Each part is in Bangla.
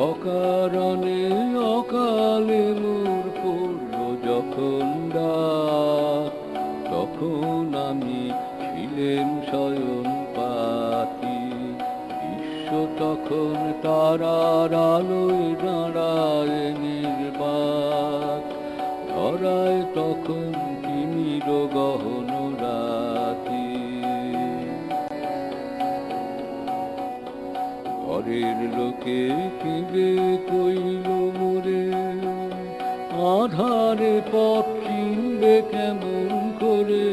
অকারণে অকালে মোর পড়ল যখন ডাক, তখন আমি ছিলেন শয়ন পাতি বিশ্ব তখন তারার আলোয় দাঁড়ায় নির্বাক। ধরায় তখন তিমির গহন ঘরের লোকে কিবে কইল মোরে? আধারে পথ চিনবে কেমন করে?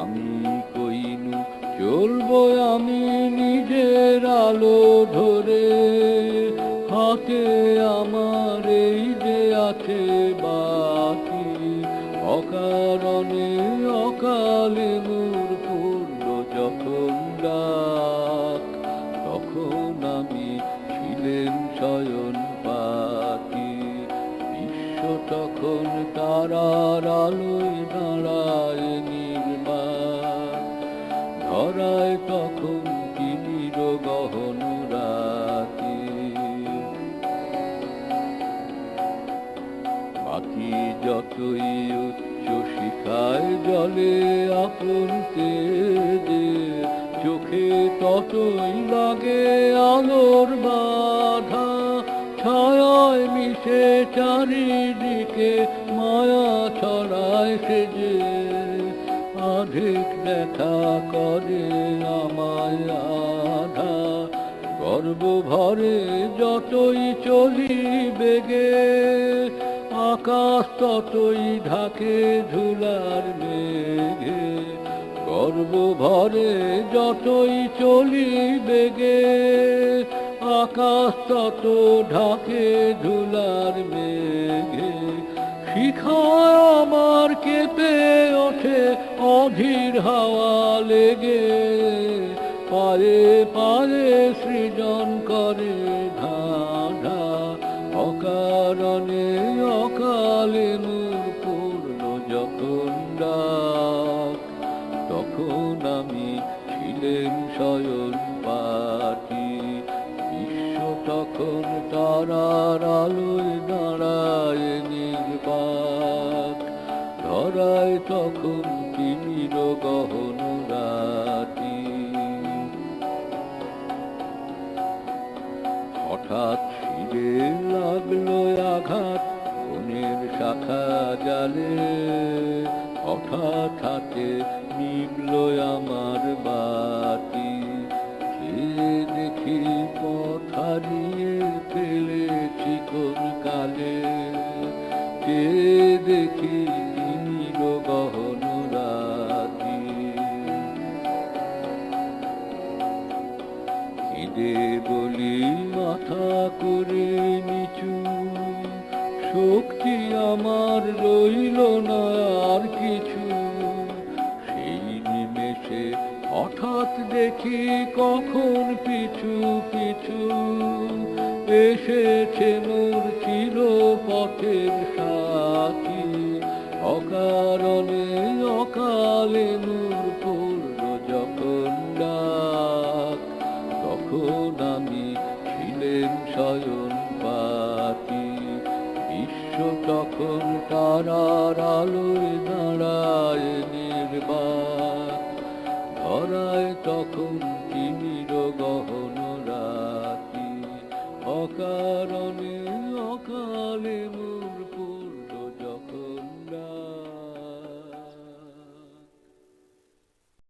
আমি কইনু, চলবো আমি নিজের আলো ধরে। হাতে আমার এই যে আছে বাকি, অকারণে অকালে ছিলেন শয়ন পাখি। বিশ্ব তখন তারার আলোয় দাঁড়ায় নির্বাক ধরায় তখন তিমির গহন রাতি পাখি যতই উচ্চ শিখায় জলে আপন তেজে, চোখে ততই লাগে আলোর ছায়ায় মিশে চারিদিকে মায়া ছড়ায় সেজে আধিক দেখা করে আমায় গর্ব ভরে যতই চলি বেগে, আকাশ ততই ঢাকে ধুলার মেঘে। গর্ব ভরে যতই চলি বেগে আকাশ তত ঢাকে, ধুলার মেঘে। শিখায় আমার কেঁপে ওঠে, অধীর হাওয়া লেগে। পারে পায়ে সৃজন করে ধাঁধা অকারণে অকালে পূর্ণ যখন তখন আমি ছিলেন শয়ন বিশ্ব তখন তারার দাঁড়ায় নির্বাক। ধরায় তখন তিমির গহন রাতি হঠাৎ শিরে লাগল আঘাত বনের শাখা জালে। হঠাৎ হাতে নিবলো আমার মাথা করে নিচু। শক্তি আমার রইল না আর কিছু। সেই নিমেষে হঠাৎ দেখি কখন পিছু পিছু এসেছে মোর চির পথের সাথী। অকারণে অকালে নূর পূর্ণ তখন তারার আলোয় দাঁড়ায় নির্বাক ধরায় তখন তিনি গহন